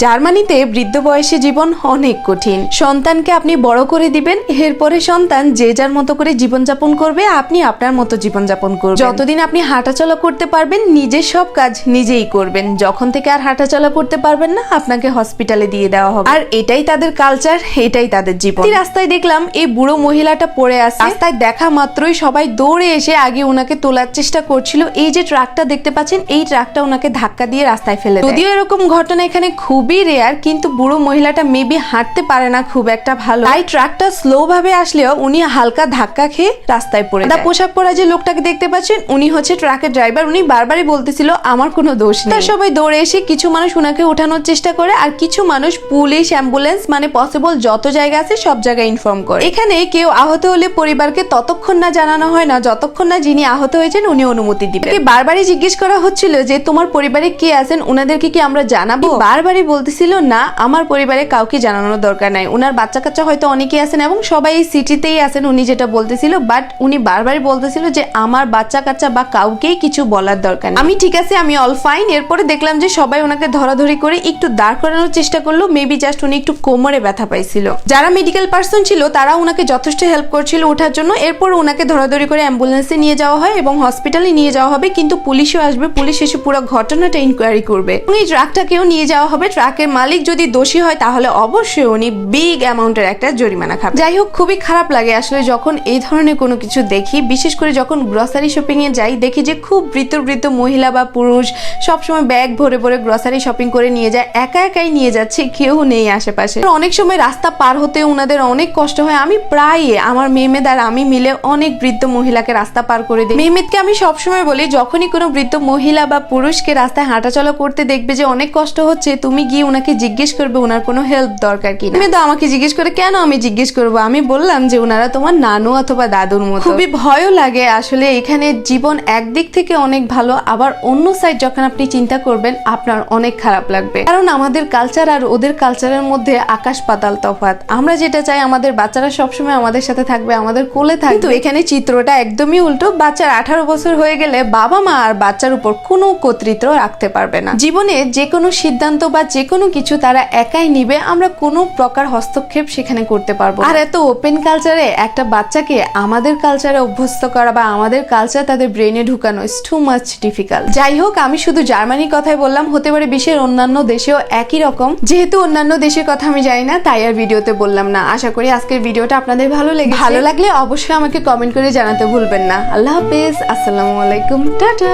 জার্মানিতে বৃদ্ধ বয়সে জীবন অনেক কঠিন। সন্তানকে আপনি বড় করে দিবেন, এরপরে সন্তান যে যার মতো করে জীবনযাপন করবে, আপনি আপনার মতো জীবনযাপন করবেন। যতদিন আপনি হাঁটাচলা করতে পারবেন, নিজের সব কাজ নিজেই করবেন। যখন থেকে আর হাঁটাচলা করতে পারবেন না, আপনাকে হসপিটালে দিয়ে দেওয়া হবে। আর এটাই তাদের কালচার, এটাই তাদের জীবন। রাস্তায় দেখলাম, এই বুড়ো মহিলাটা পড়ে আছে। রাস্তায় দেখা মাত্রই সবাই দৌড়ে এসে আগে ওনাকে তোলার চেষ্টা করছিল। এই যে ট্রাকটা দেখতে পাচ্ছেন, এই ট্রাকটা ওনাকে ধাক্কা দিয়ে রাস্তায় ফেলে যদিও এরকম ঘটনা এখানে খুবই রেয়ার কিন্তু বুড়ো মহিলাটা মেবি হাঁটতে পারে না খুব একটা ভালো। তাই ট্রাকটা স্লো ভাবে আসলেও উনি হালকা ধাক্কা খেয়ে রাস্তায় পড়ে সাদা পোশাক পরা যে লোকটাকে দেখতে পাচ্ছেন উনি হচ্ছে ট্রাকের ড্রাইভার উনি বারবারই বলতেছিল আমার কোনো দোষ নেই। তার সবাই দৌড়ে এসে কিছু মানুষ উনাকে ওঠানোর চেষ্টা করে আর কিছু মানুষ পুলিশ অ্যাম্বুলেন্স মানে পসিবল যত জায়গা আছে সব জায়গায় ইনফর্ম করে। এখানে কেউ আহত হলে পরিবারকে ততক্ষণ না জানানো হয় না যতক্ষণ না যিনি আহত হয়েছেন উনি অনুমতি দিবেন। বারবারই জিজ্ঞেস করা হচ্ছিল যে তোমার পরিবারে কে আছেন? ওনাদেরকে কি আমরা জানাব? বারবারই বলতেছিল, না, আমার পরিবারে কাউকে জানানোর দরকার নাই। ওনার বাচ্চা কাচ্চা হয়তো অনেকেই আছেন এবং সবাই এই সিটিতেই আছেন। উনি যেটা বলতেছিল, বাট উনি বারবারই বলতেছিল যে, আমার বাচ্চা কাচ্চা বা কাউকেই কিছু বলার দরকার আমি, ঠিক আছে, আমি অল ফাইন এরপরে দেখলাম যে, সবাই ওনাকে ধরাধরি করে একটু দাঁড় করানোর চেষ্টা করল। মেবি জাস্ট উনি একটু কোমরে ব্যথা পাইছিল। যারা মেডিকেল পার্সন ছিল তারা ওনাকে যথেষ্ট হেল্প করছিল ওঠার জন্য। এরপর ওনাকে ধরাধরি করে অ্যাম্বুলেন্সে নিয়ে যাওয়া হয় এবং হসপিটালে নিয়ে যাওয়া হবে। কিন্তু পুলিশও আসবে। পুলিশ এসে পুরো ঘটনাটা ইনকোয়ারি করবে। এই ট্রাকটাকেও নিয়ে যাওয়া হবে। ট্রাকের মালিক যদি দোষী হয়, তাহলে অবশ্যই উনি বিগ অ্যামাউন্টের একটা জরিমানা খাবে যাই হোক, খুবই খারাপ লাগে আসলে যখন এই ধরনের কোনো কিছু দেখি, বিশেষ করে যখন গ্রসারি শপিং এ যাই, দেখি যে খুব বৃদ্ধ বৃত্ত মহিলা বা পুরুষ সবসময় ব্যাগ ভরে ভরে গ্রসারি শপিং করে নিয়ে যায়, একা একাই নিয়ে যাচ্ছে, কেউ নেই আশেপাশে। অনেক সময় রাস্তা পার হতে ওনাদের অনেক কষ্ট হয়, আমি প্রায় আমার মেমেদ আর আমি মিলে অনেক বৃদ্ধ মহিলাকে রাস্তা পার করে দিই। মেমেদকে আমি সবসময় বলি, যখনই কোনো বৃদ্ধ মহিলা বা পুরুষকে রাস্তায় হাঁটাচলা করতে দেখবে যে অনেক কষ্ট হচ্ছে, তুমি গিয়ে ওনাকে জিজ্ঞেস করবে ওনার কোনো হেল্প দরকার কি মেমেদ আমাকে জিজ্ঞেস করে কেন আমি জিজ্ঞেস করব? আমি বললাম যে ওনারা তোমার নানু অথবা দাদুর মতো। খুবই ভয়ও লাগে আসলে এখানে জীবন একদিক থেকে অনেক ভালো আবার অন্য সাইড যখন আপনি চিন্তা করবেন আপনার অনেক খারাপ লাগবে। কারণ আমাদের কালচার আর ওদের কালচারের মধ্যে আকাশ পাতাল তফাৎ। আমরা যেটা চাই আমাদের বাচ্চারা সবসময় আমাদের সাথে থাকবে আমাদের কোলে থাকবে। কিন্তু এখানে চিত্রটা একদমই উল্টো। বাচ্চার আঠারো বছর হয়ে গেলে বাবা মা আর বাচ্চার উপর কোনো কর্তৃত্ব রাখতে পারবে না। জীবনে যে কোনো সিদ্ধান্ত বা যে কোনো কিছু তারা একাই নিবে আমরা কোনো প্রকার হস্তক্ষেপ সেখানে করতে পারব আর এত ওপেন কালচারে একটা বাচ্চাকে আমাদের কালচারে অভ্যস্ত করা বা আমাদের কালচার তাদের ব্রেনে ঢুকানো ইস টু মাচ ডিফিকাল্ট যাই হোক আমি শুধু জার্মানির কথাই বললাম হতে পারে বিশ্বের অন্যান্য দেশেও একই রকম। যেহেতু অন্যান্য দেশের কথা আমি জানি না তাই আর ভিডিওতে বললাম না। আশা করি আজকের ভিডিওটা আপনাদের ভালো লেগে ভালো লাগলে অবশ্যই আমাকে কমেন্ট করে জানাতে ভুলবেন না। আল্লাহ হাফেজ আসসালামু আলাইকুম টাটা।